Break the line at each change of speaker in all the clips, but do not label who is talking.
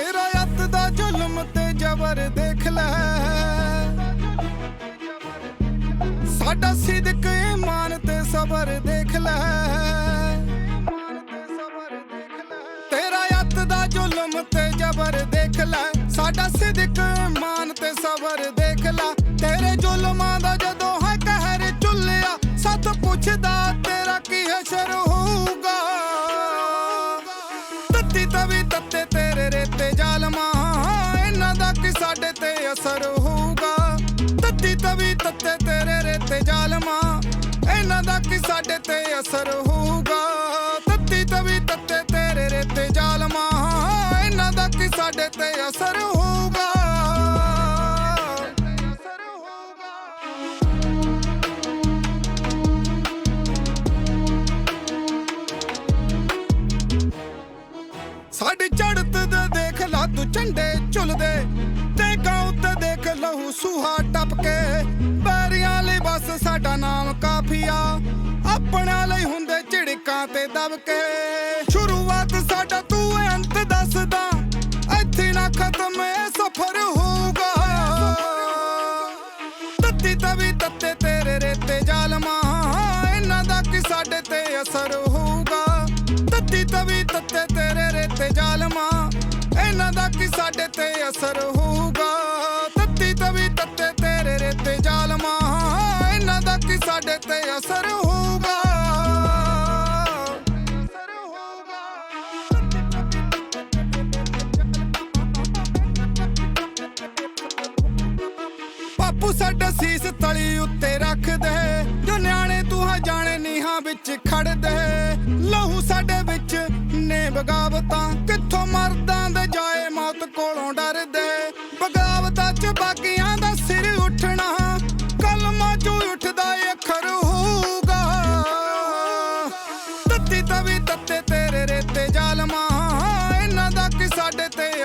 ਤੇਰਾ ਅੱਤ ਦਾ ਜ਼ੁਲਮ ਤੇ ਜ਼ਬਰ ਦੇਖ ਲੈ। ਸਾਡਾ ਸਿਦਕ ਇਮਾਨ ਤੇ ਸਬਰ ਦੇਖ ਲੈ। ਤੇਰਾ ਅੱਤ ਦਾ ਜ਼ੁਲਮ ਤੇ ਜ਼ਬਰ ਦੇਖ ਲੈ। ਸਾਡਾ ਸਿਦਕ ਇਮਾਨ ਤੇ ਸਬਰ ਦੇਖ ਲੈ। ਤੇਰੇ ਜ਼ੁਲਮਾਂ ਦਾ ਜਦੋਂ ਹੈ ਕਹਿਰ ਚੁੱਲਿਆ, ਸੱਤ ਪੁੱਛਦਾ ਤੇਰਾ ਕੀ ਹਸ਼ਰ ਹੋਊਗਾ ਤੱਤੀ ਤਵੀ ਤੱਤੇ ਤੇਰੇ ਰੇਤੇ ਜ਼ਾਲਮਾਂ। ਇਹਨਾਂ ਦਾ ਕੀ ਸਾਡੇ ਤੇ ਅਸਰ ਹੋਊਗਾ? ਤੱਤੀ ਤਵੀ ਤੱਤੇ ਤੇਰੇ ਰੇਤੇ ਜ਼ਾਲਮਾਂ। ਇਹਨਾਂ ਦਾ ਕੀ ਸਾਡੇ ਤੇ ਅਸਰ ਹੋਊਗਾ? ਸਾਡੀ ਚੜਤ ਦੇ ਦੇਖ ਲਾ ਤੂੰ ਝੰਡੇ ਝੁਲਦੇ। ਤੇ ਗਾਉਂ ਤੇ ਦੇਖ ਲਹੂ ਸੁਹਾ ਬਸ ਸਾਡਾ ਨਾਮ ਕਾਫੀਆ। ਆਪਣਿਆਂ ਲਈ ਹੁੰਦੇ ਝਿੜਕਾਂ ਤੇ ਦਬ ਸ਼ੁਰੂਆਤ ਸਾਡਾ ਤੂੰ ਏ ਅੰਤ ਦੱਸਦਾ। ਇੱਥੇ ਨਾ ਖਤਮ ਇਹ ਸਫ਼ਰ ਹੋਊਗਾ। ਤੱਤੀ ਤਵੀ ਤੱਤੇ ਤੇਰੇ ਰੇਤੇ ਜਾਲਮਾ। ਇਹਨਾਂ ਦਾ ਕਿ ਸਾਡੇ ਤੇ ਅਸਰ ਹੋਊਗਾ? ਤੱਤੀ ਤਵੀ ਤੱਤੇ ਤੇਰੇ ਰੇਤੇ ਜਾਲਮਾ। ਇਹਨਾਂ ਦਾ ਕਿ ਸਾਡੇ ਤੇ ਅਸਰ ਤੇ ਅਸਰ ਹੋਊਗਾ। ਬਾਪੂ ਸਾਡਾ ਸੀਸ ਤਲੀ ਉੱਤੇ ਰੱਖ ਦੇ। ਜੋ ਨਿਆਣੇ ਤੂੰ ਹਾਂ ਜਾਣੇ ਨੀਹਾਂ ਵਿੱਚ ਖੜ ਦੇ। ਲਹੂ ਸਾਡੇ ਵਿੱਚ ਨੇ ਬਗਾਵਤਾਂ। ਕਿੱਥੋਂ ਮਰਦਾਂ ਦੇ ਜਾਏ ਮੌਤ ਕੋਲੋਂ ਡਰਦੇ। ਬਗਾਵਤਾਂ ਚ ਬਾਕੀਆਂ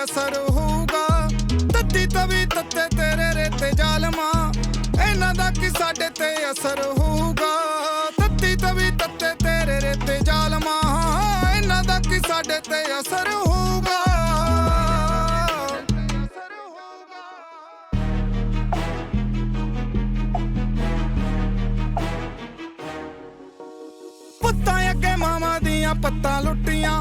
ਅਸਰ ਹੋਊਗਾ। ਤੱਤੀ ਤਵੀ ਤੱਤੇ ਤੇਰੇ ਰੇਤੇ ਜ਼ਾਲਮਾਂ। ਇਹਨਾਂ ਦਾ ਕੀ ਸਾਡੇ ਤੇ ਅਸਰ ਹੋਊਗਾ? ਤੱਤੀ ਤਵੀ ਤੱਤੇ ਤੇਰੇ ਰੇਤੇ ਜ਼ਾਲਮਾਂ। ਇਹਨਾਂ ਦਾ ਕੀ ਸਾਡੇ ਤੇ ਅਸਰ ਹੋਊਗਾ? ਅਸਰ ਪੁੱਤਾਂ ਅੱਗੇ ਮਾਵਾਂ ਦੀਆਂ ਪੱਤਾਂ ਲੁੱਟੀਆਂ।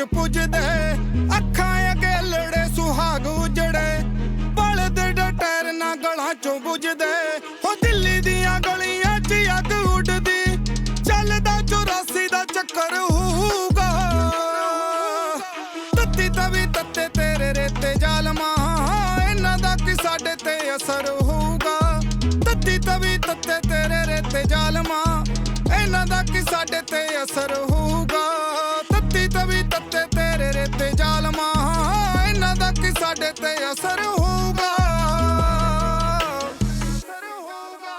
ਅੱਗ ਪੁੱਜਦੇ, ਅੱਖਾਂ ਅੱਗੇ ਲੜੇ ਸੁਹਾਗ ਉਜੜੇ। ਬਲਦ ਟੈਰ ਨਾ ਗਲਾਂ ਚੋਂ ਬੁਝਦੇ। ਹੋ ਦਿੱਲੀ ਦੀਆਂ ਗਲੀਆਂ 'ਚ ਅੱਗ ਉੱਡਦੀ। ਚੱਲਦਾ 84 ਦਾ ਚੱਕਰ ਹੋਊਗਾ। ਤੱਤੀ ਤਵੀ ਤੱਤੇ ਤੇਰੇ ਰੇਤੇ ਜਾਲਮਾ। ਇਹਨਾਂ ਦਾ ਕਿ ਸਾਡੇ ਤੇ ਅਸਰ ਹੋਊਗਾ? ਤੱਤੀ ਤਵੀ ਤੱਤੇ ਤੇਰੇ ਰੇਤੇ ਜਾਲਮਾ। ਇਹਨਾਂ ਦਾ ਕਿ ਸਾਡੇ ਤੇ ਅਸਰ ਹੋਊਗਾ ਅਸਰ ਹੋਊਗਾ। ਅਸਰ ਹੋਊਗਾ।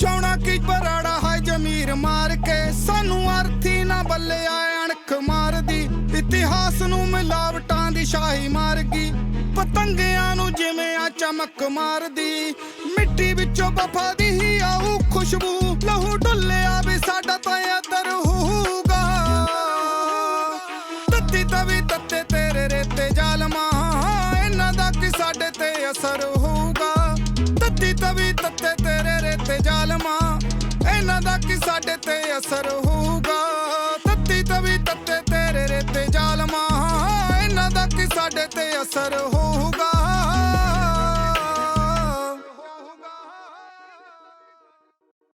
ਚੌਣਾ ਕੀ ਪਰਾੜਾ ਹੈ ਜ਼ਮੀਰ ਮਾਰ ਕੇ, ਸਾਨੂੰ ਅਰਥੀ ਨਾ ਬੱਲਿਆ ਅਣਖ ਮਾਰਦੀ। ਇਤਿਹਾਸ ਨੂੰ ਮਿਲਾਵਟਾਂ ਦੀ ਸ਼ਾਹੀ ਮਾਰ ਗਈ ਪਤੰਗਿਆਂ ਨੂੰ ਜਿਵੇਂ ਆ ਚਮਕ ਮਾਰਦੀ। ਮਿੱਟੀ ਵਿੱਚੋਂ ਵਫਾ ਦੀ ਖੁਸ਼ਬੂ ਲਹੂ ਡੁੱਲਿਆ ਵੀ ਸਾਡਾ ਤਾਂ ਅਦਰ ਹੋਊਗਾ। ਤੱਤੀ ਤਵੀ ਤੱਤੇ ਤੇਰੇ ਰੇਤੇ ਜਾਲਮਾ, ਇਹਨਾਂ ਦਾ ਕਿ ਸਾਡੇ ਤੇ ਅਸਰ ਹੋਊਗਾ? ਤੱਤੀ ਤਵੀ ਤੱਤੇ ਤੇਰੇ ਰੇਤੇ ਜ਼ਾਲਮਾ, ਇਹਨਾਂ ਦਾ ਕਿ ਸਾਡੇ ਤੇ ਅਸਰ ਹੋਊਗਾ? ਤੱਤੀ ਤਵੀ ਤੱਤੇ ਤੇਰੇ ਰੇਤੇ ਜ਼ਾਲਮਾ, ਇਹਨਾਂ ਦਾ ਕਿ ਸਾਡੇ ਤੇ ਅਸਰ ਹੋਊਗਾ?